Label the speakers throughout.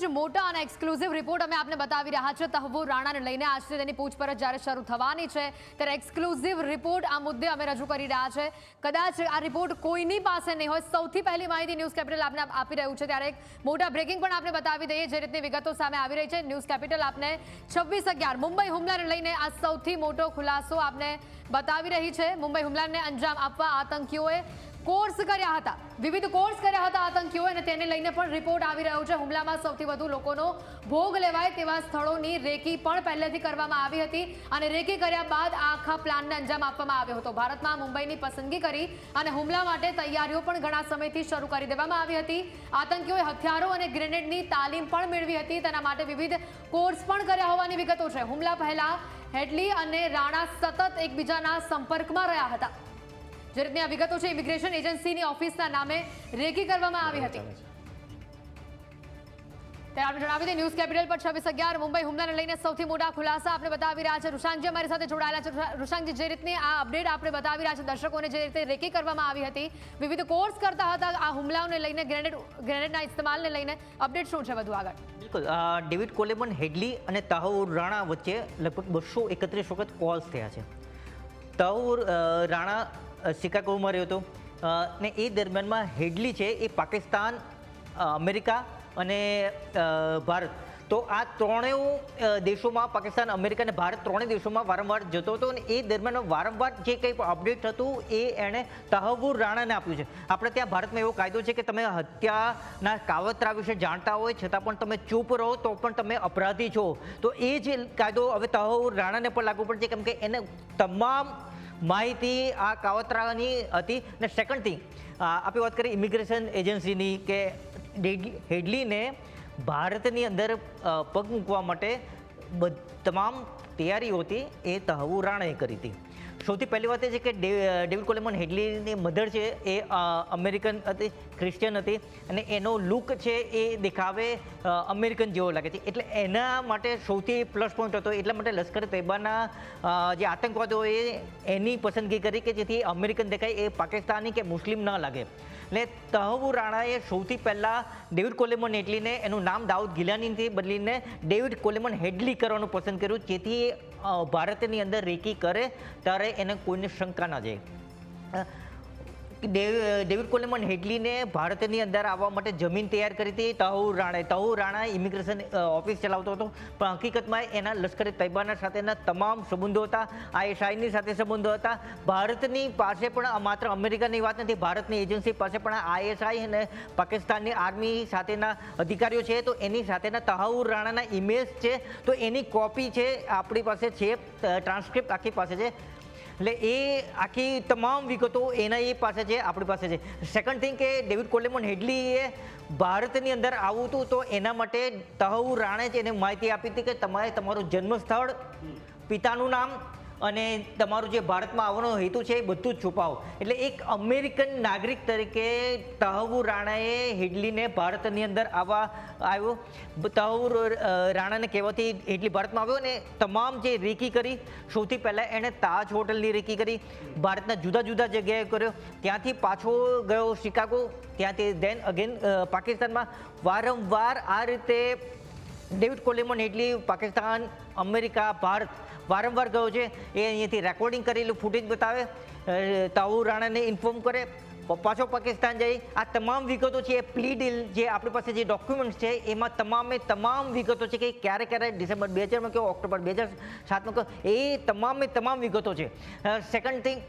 Speaker 1: જ મોટા અને એક્સક્લુઝિવ રિપોર્ટ અમે આપને બતાવી રહ્યા છે તહવુર રાણાને લઈને આજથી તેની પૂછપરછ જ્યારે શરૂ થવાની છે, ત્યારે એક્સક્લુઝિવ રિપોર્ટ આ મુદ્દે અમે રજૂ કરી રહ્યા છે. કદાચ આ રિપોર્ટ કોઈની પાસે નહીં હોય. સૌથી પહેલી માહિતી ન્યૂઝ કેપિટલ આપને આપી રહ્યું છે. ત્યારે એક મોટા બ્રેકિંગ પણ આપણે બતાવી દઈએ, જે રીતની વિગતો સામે આવી રહી છે. ન્યૂઝ કેપિટલ આપને છવ્વીસ અગિયાર, મુંબઈ હુમલાને લઈને આ સૌથી મોટો ખુલાસો આપને બતાવી રહી છે. મુંબઈ હુમલાને અંજામ આપવા આતંકીઓએ કોર્સ કર્યા હતા. વિવિધ કોર્સ કર્યા હતા આતંકીઓ અને તેને લઈને પણ રિપોર્ટ આવી રહ્યો છે. હુમલામાં સૌથી વધુ લોકોનો ભોગ લેવાય તેવા સ્થળોની રેકી પણ પહેલેથી કરવામાં આવી હતી અને રેકી કર્યા બાદ આખા પ્લાનને અંજામ આપવામાં આવ્યો હતો. ભારતમાં મુંબઈની પસંદગી કરી અને હુમલા માટે તૈયારીઓ પણ ઘણા સમયથી શરૂ કરી દેવામાં આવી હતી. આતંકીઓએ હથિયારો અને ગ્રેનેડની તાલીમ પણ મેળવી હતી. તેના માટે વિવિધ કોર્સ પણ કર્યા હોવાની વિગતો છે. હુમલા પહેલા હેડલી અને રાણા સતત એકબીજાના સંપર્કમાં રહ્યા હતા. જે રીતની આ વિગતો છે ઇમિગ્રેશન એજન્સીની ઓફિસના નામે રેકી કરવામાં આવી હતી. ત્યારે આપણે જણાવી દઈએ ન્યૂઝ કેપિટલ પર છવ્વીસ અગિયાર મુંબઈ હુમલાને લઈને સૌથી મોટા ખુલાસા આપણે બતાવી રહ્યા છે. રુશાંકજી અમારી સાથે જોડાયેલા છે. રુશા- જે રીતની આ અપડેટ આપણે બતાવી રહ્યા છે દર્શકોને જે રીતે રેકી કરવામાં આવી હતી વિવિધ કોર્સ કરતા હતા આ હુમલાઓને લઈને ગ્રેનેડ ગ્રેનેડના ઇસ્તેમાલને લઈને અપડેટ શું છે વધુ આગળ?
Speaker 2: બિલકુલ ડેવિડ કોલેબન હેડલી અને તાહુર રાણા વચ્ચે લગભગ બસો એકત્રીસ વખત કોલ્સ થયા છે. તાહુર રાણા શિકાગોમાં રહ્યો હતો. ને એ દરમિયાનમાં હેડલી છે એ પાકિસ્તાન અમેરિકા અને ભારત. તો આ ત્રણેય દેશોમાં, પાકિસ્તાન, અમેરિકા અને ભારત ત્રણેય દેશોમાં વારંવાર જતો હતો અને એ દરમિયાન વારંવાર જે કંઈ અપડેટ હતું એ એણે તહવુર રાણાને આપ્યું છે. આપણે ત્યાં ભારતમાં એવો કાયદો છે કે તમે હત્યાના કાવતરા વિશે જાણતા હોય, છતાં પણ તમે ચૂપ રહો, તો પણ તમે અપરાધી છો. તો એ જે કાયદો હવે તહવુર રાણાને પણ લાગુ પડશે કેમ કે એને તમામ માહિતી આ કાવતરાની હતી. ને સેકન્ડ થિંગ આપણે વાત કરીએ ઇમિગ્રેશન એજન્સીની કે હેડલીને ભારતની અંદર પગ મૂકવા માટે તમામ તૈયારીઓ હતી એ તહવુર રાણાએ કરી હતી. સૌથી પહેલી વાત એ છે કે ડેવિડ કોલેમન હેડલીની મધર છે, એ અમેરિકન હતી ક્રિશ્ચિયન હતી અને એનો લુક છે એ દેખાવે અમેરિકન જેવો લાગે છે. એટલે એના માટે સૌથી પ્લસ પોઈન્ટ હતો. એટલા માટે લશ્કર તૈબાના જે આતંકવાદીઓએ એની પસંદગી કરી કે જેથી અમેરિકન દેખાય, એ પાકિસ્તાની કે મુસ્લિમ ન લાગે. એટલે તહવુ રાણાએ સૌથી પહેલાં ડેવિડ કોલેમન હેડલીને, એનું નામ દાઉદ ગિલાનીથી બદલીને ડેવિડ કોલેમન હેડલી કરવાનું પસંદ કર્યું. જેથી ભારતની અંદર રેકી કરે, ત્યારે એને કોઈને શંકા ના જાય. ડેવ- ડેવિડ કોલેમન હેડલીને ભારતની અંદર આવવા માટે જમીન તૈયાર કરી હતી. તાહુર રાણાએ તહુર રાણા ઇમિગ્રેશન ઓફિસ ચલાવતો હતો. પણ હકીકતમાં એના લશ્કરે તૈબાના સાથેના તમામ સંબંધો હતા. આઈએસઆઈની સાથે સંબંધો હતા. ભારતની પાસે પણ માત્ર અમેરિકાની વાત નથી, ભારતની એજન્સી પાસે પણ આઈએસઆઈ અને પાકિસ્તાનની આર્મી સાથેના અધિકારીઓ છે. તો એની સાથેના તહાઉર રાણાના ઇમેજ છે. તો એની કોપી છે આપણી પાસે છે ટ્રાન્સક્રિપ્ટ આખી પાસે છે. એટલે એ આખી તમામ વિગતો એના એ પાસે છે આપણી પાસે છે. સેકન્ડ થિંગ કે ડેવિડ કોલેમોન હેડલીએ ભારતની અંદર આવું હતું તો એના માટે તહુ રાણે જ એને માહિતી આપી હતી કે તમારે તમારું જન્મસ્થળ પિતાનું નામ અને તમારું જે ભારતમાં આવવાનો હેતુ છે એ બધું જ છુપાવો. એટલે એક અમેરિકન નાગરિક તરીકે તહવુ રાણાએ હેડલીને ભારતની અંદર આવવા આવ્યો. તહવુ રાણાને કહેવાથી હેડલી ભારતમાં આવ્યો અને તમામ જે રેકી કરી, સૌથી પહેલાં એણે તાજ હોટલની રેકી કરી, ભારતના જુદા જુદા જગ્યાએ કર્યો. ત્યાંથી પાછો ગયો શિકાગો, ત્યાંથી દેન અગેન પાકિસ્તાનમાં. વારંવાર આ રીતે David Coleman Headley Pakistan, America, Bharat વારંવાર ગયો છે. એ અહીંયાથી રેકોર્ડિંગ કરેલું ફૂટેજ બતાવે. તાવુ રાણાને ઇન્ફોર્મ કરે. પાછો પાકિસ્તાન જઈ આ તમામ વિગતો છે, એ પ્લી ડીલ જે આપણી પાસે જે ડોક્યુમેન્ટ્સ છે, એમાં તમામે તમામ વિગતો છે કે ક્યારે ક્યારે ડિસેમ્બર બે હજારમાં કયો ઓક્ટોબર બે હજાર સાતમાં કયો એ તમામે તમામ વિગતો છે. સેકન્ડ થિંગ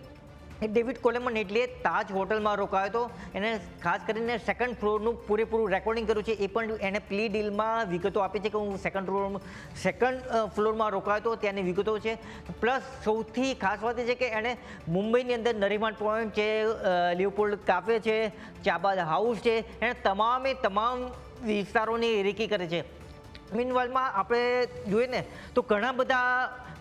Speaker 2: ડેવિડ કોલેમન એટલે તાજ હોટલમાં રોકાયો હતો. એને ખાસ કરીને સેકન્ડ ફ્લોરનું પૂરેપૂરું રેકોર્ડિંગ કર્યું છે. એ પણ એને પ્લી ડીલમાં વિગતો આપી છે કે હું સેકન્ડ ફ્લોર સેકન્ડ ફ્લોરમાં રોકાયો હતો, ત્યાંની વિગતો છે. પ્લસ સૌથી ખાસ વાત એ છે કે એણે મુંબઈની અંદર નરીમાન પોઈન્ટ છે લિયોપોલ્ડ કાફે છે, ચાબાદ હાઉસ છે. એણે તમામે તમામ વિસ્તારોની રેકી કરે છે. મીનવાલમાં આપણે જોઈએ ને, તો ઘણા બધા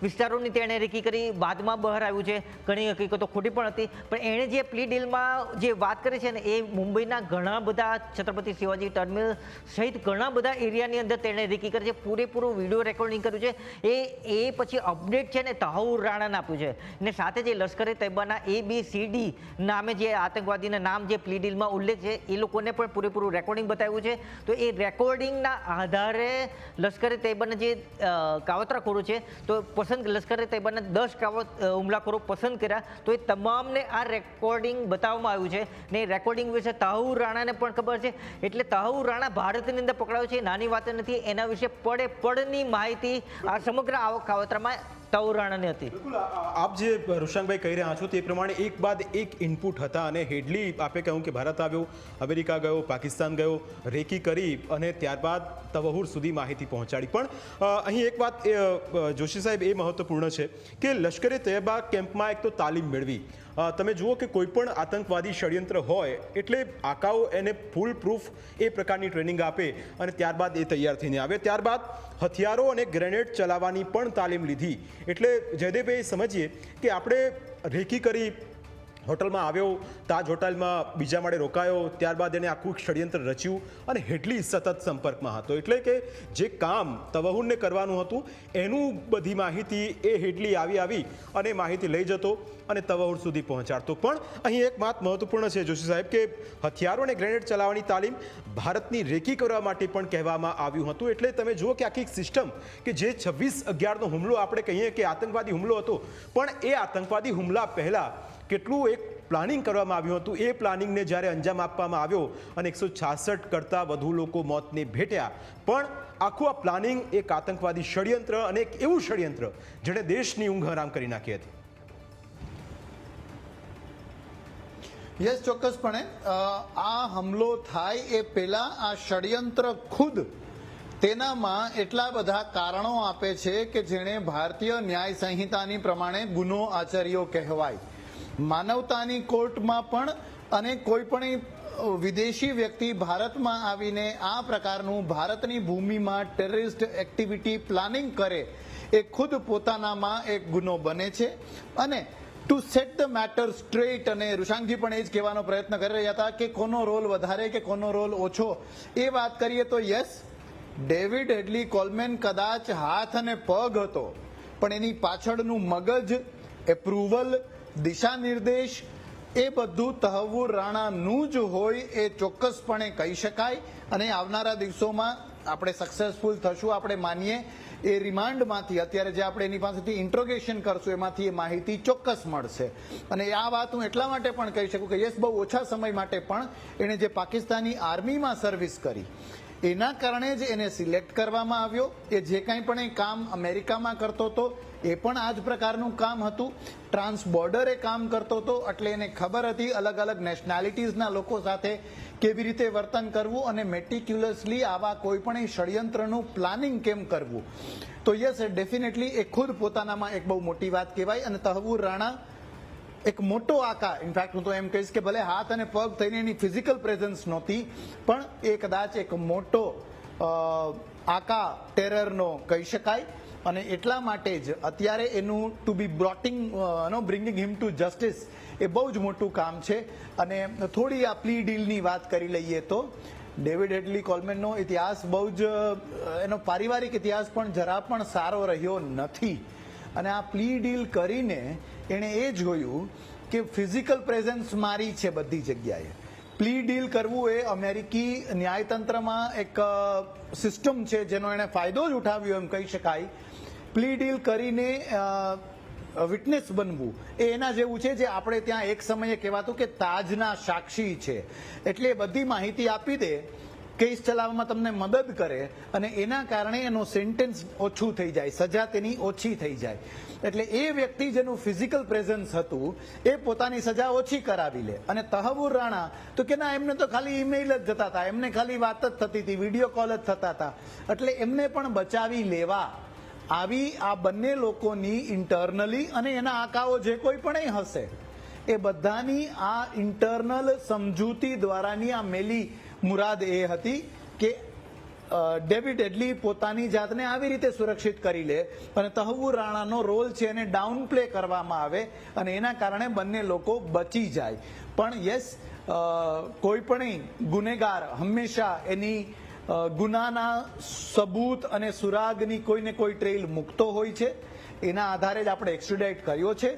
Speaker 2: વિસ્તારોની તેણે રેકી કરી, બાદમાં બહાર આવ્યું છે. ઘણી હકીકતો ખોટી પણ હતી. પણ એણે જે પ્લી ડીલમાં જે વાત કરી છે ને, એ મુંબઈના ઘણા બધા છત્રપતિ શિવાજી ટર્મિનલ સહિત ઘણા બધા એરિયાની અંદર તેણે રેકી કરી છે. પૂરેપૂરું વીડિયો રેકોર્ડિંગ કર્યું છે. એ એ પછી અપડેટ છે ને, તહાઉર રાણાને આપ્યું છે. ને સાથે જે લશ્કરે તૈબાના એ, બી, સી, ડી નામે જે આતંકવાદીના નામ જે પ્લી ડીલમાં ઉલ્લેખ છે, એ લોકોને પણ પૂરેપૂરું રેકોર્ડિંગ બતાવ્યું છે. તો એ રેકોર્ડિંગના આધારે લશ્કરે તૈબાના જે કાવતરા કાવતરાખોરો છે, તો પસંદ લશ્કરે તૈબાના દસ હુમલાખોરો પસંદ કર્યા, તો એ તમામને આ રેકોર્ડિંગ બતાવવામાં આવ્યું છે. ને રેકોર્ડિંગ વિશે તાહુર રાણાને પણ ખબર છે. એટલે તાહુર રાણા ભારતની અંદર પકડાયો છે નાની વાત નથી, એના વિશે પડે પડની માહિતી આ સમગ્ર આવક કાવતરામાં તાહુર હતી.
Speaker 3: આપ જે ઋષાંકભાઈ કહી રહ્યા છો તે પ્રમાણે એક બાદ એક ઇનપુટ હતા અને હેડલી આપે કહ્યું કે ભારત આવ્યો, અમેરિકા ગયો, પાકિસ્તાન ગયો, રેકી કરી અને ત્યારબાદ તવહુર સુધી માહિતી પહોંચાડી. પણ અહીં એક વાત જોશી સાહેબ એ મહત્વપૂર્ણ છે કે લશ્કરે તૈયબા કેમ્પમાં એક તો તાલીમ મેળવી તમે જુઓ કે કોઈ પણ આતંકવાદી ષડયંત્ર હોય, એટલે આકાઓ એને ફૂલ પ્રૂફ એ પ્રકારની ટ્રેનિંગ આપે અને ત્યારબાદ એ તૈયાર થઈને આવે. ત્યારબાદ હથિયારો અને ગ્રેનેડ ચલાવવાની પણ તાલીમ લીધી. એટલે જયદેવભાઈ સમજીએ કે આપણે રેકી કરી હોટલમાં આવ્યો, તાજ હોટલમાં બીજા માળે રોકાયો, ત્યારબાદ એને આખું ષડયંત્ર રચ્યું અને હેડલી સતત સંપર્કમાં હતો. એટલે કે જે કામ તવહુરને કરવાનું હતું, એનું બધી માહિતી એ હેડલી આવી આવી અને માહિતી લઈ જતો અને તવહુર સુધી પહોંચાડતો. પણ અહીં એક વાત મહત્વપૂર્ણ છે જોશી સાહેબ, કે હથિયારો અને ગ્રેનેડ ચલાવવાની તાલીમ ભારતની રેકી કરવા માટે પણ કહેવામાં આવ્યું હતું. એટલે તમે જુઓ કે આખી સિસ્ટમ કે જે છવ્વીસ અગિયારનો હુમલો આપણે કહીએ કે આતંકવાદી હુમલો હતો, પણ એ આતંકવાદી હુમલા પહેલાં કેટલું એક પ્લાનિંગ કરવામાં આવ્યું હતું. એ પ્લાનિંગને જ્યારે અંજામ આપવામાં આવ્યો અને એકસો છાસઠ કરતાં વધુ લોકો મોતને ભેટ્યા. પણ આખું આ પ્લાનિંગ એક આતંકવાદી ષડયંત્ર અને એક એવું ષડયંત્ર જેણે દેશની ઊંઘ હરામ કરી નાખી હતી.
Speaker 4: યસ, ચોક્કસપણે આ હમલો થાય એ પહેલા આ ષડયંત્ર ખુદ તેનામાં એટલા બધા કારણો આપે છે કે જેણે ભારતીય ન્યાય સંહિતાની પ્રમાણે ગુનો આચર્યો કહેવાય. માનવતાની કોર્ટમાં પણ અને કોઈ પણ વિદેશી વ્યક્તિ ભારતમાં આવીને આ પ્રકારનું ભારતની ભૂમિમાં ટેરરિસ્ટ એક્ટિવિટી પ્લાનિંગ કરે, એ ખુદ પોતાનામાં એક ગુનો બને છે. અને to set the matter straight અને ઋષાંગજી પણ એ જ કહેવાનો પ્રયત્ન કરી રહ્યા હતા કે કોનો રોલ વધારે કે કોનો રોલ ઓછો? એ વાત કરીએ તો યસ ડેવિડ હેડલી કોલમેન કદાચ હાથ અને પગ હતો, પણ એની પાછળનું મગજ એપ્રુવલ દિશા નિર્દેશ એ બધું તહવુર રાણાનું જ હોય એ ચોક્કસપણે કહી શકાય. અને આવનારા દિવસોમાં આપણે સક્સેસફુલ થશું. આપણે માનીએ એ રિમાન્ડમાંથી અત્યારે જે આપણે એની પાસેથી ઇન્ટ્રોગેશન કરશું, એમાંથી એ માહિતી ચોક્કસ મળશે. અને આ વાત હું એટલા માટે પણ કહી શકું કે યસ, બહુ ઓછા સમય માટે પણ એણે જે પાકિસ્તાની આર્મીમાં સર્વિસ કરી એના કારણે જ એને સિલેક્ટ કરવામાં આવ્યો. એ જે કાંઈ પણ એ કામ અમેરિકામાં કરતો હતો, એ પણ આ જ પ્રકારનું કામ હતું. ટ્રાન્સ બોર્ડર કામ કરતો હતો, એટલે એને ખબર હતી અલગ અલગ નેશનાલિટીઝના લોકો સાથે કેવી રીતે વર્તન કરવું અને મેટિક્યુલસલી આવા કોઈ પણ ષડયંત્રનું પ્લાનિંગ કેમ કરવું. તો યસ ડેફિનેટલી એ ખુદ પોતાનામાં એક બહુ મોટી વાત કહેવાય અને તહવુર રાણા એક મોટો આકા ઇનફેક્ટ હું તો એમ કહીશ કે ભલે હાથ અને પગ થઈને એની ફિઝિકલ પ્રેઝન્સ નહોતી, પણ એ કદાચ એક મોટો આકા ટેરરનો કહી શકાય. અને એટલા માટે જ અત્યારે એનું to be brought no bringing him to justice એ બહુ જ મોટું કામ છે. અને થોડી આ પ્લી ડીલની વાત કરી લઈએ તો ડેવિડ હેડલી કોલમેનનો ઇતિહાસ બહુ જ એનો પારિવારિક ઇતિહાસ પણ જરા પણ સારો રહ્યો નથી. અને આ પ્લી ડીલ કરીને એણે એ જોયું કે ફિઝિકલ પ્રેઝન્સ મારી છે બધી જગ્યાએ. પ્લી ડીલ કરવું એ અમેરિકી ન્યાયતંત્રમાં એક સિસ્ટમ છે જેનો એણે ફાયદો જ ઉઠાવ્યો એમ કહી શકાય. પ્લી ડીલ કરીને વિટનેસ બનવું એ એના જેવું છે જે આપણે ત્યાં એક સમયે કહેવાતું કે તાજના સાક્ષી છે. એટલે બધી માહિતી આપી દે કેસ ચલાવવામાં તમને મદદ કરે અને એના કારણે એનો સેન્ટેન્સ ઓછું થઈ જાય, સજા તેની ઓછી થઈ જાય. એટલે એ વ્યક્તિ જેનું ફિઝિકલ પ્રેઝન્સ હતું, એ પોતાની સજા ઓછી કરાવી લે. અને તહવુર રાણા, તો કે ના, એમને તો ખાલી ઈમેલ જ જતા હતા, એમને ખાલી વાત જ થતી હતી વીડિયો કોલ જ થતા હતા. એટલે એમને પણ બચાવી લેવા. આવી આ બંને લોકોની ઇન્ટરનલી અને એના આકાઓ જે કોઈ પણ હશે, એ બધાની આ ઇન્ટરનલ સમજૂતી દ્વારાની આ મેલી મુરાદ એ હતી કે ડેવિડ એડલી પોતાની જાતને આવી રીતે સુરક્ષિત કરી લે અને તહવુર રાણાનો રોલ છે એને ડાઉન પ્લે કરવામાં આવે અને એના કારણે બંને લોકો બચી જાય. પણ યસ કોઈ પણ ગુનેગાર હંમેશા એની ગુનાના સબૂત અને સુરાગની કોઈને કોઈ ટ્રેલ મૂકતો હોય છે. એના આધારે જ આપણે એક્સ્ટ્રીડાઇટ કર્યો છે.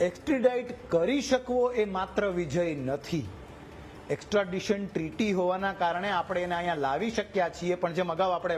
Speaker 4: એક્સ્ટ્રીડાઇટ કરી શકવો એ માત્ર વિજય નથી. એક્સ્ટ્રાડિશન ટ્રીટી હોવાના કારણે આપણે એને અહીંયા લાવી શક્યા છીએ પણ જેમ અગાઉ આપણે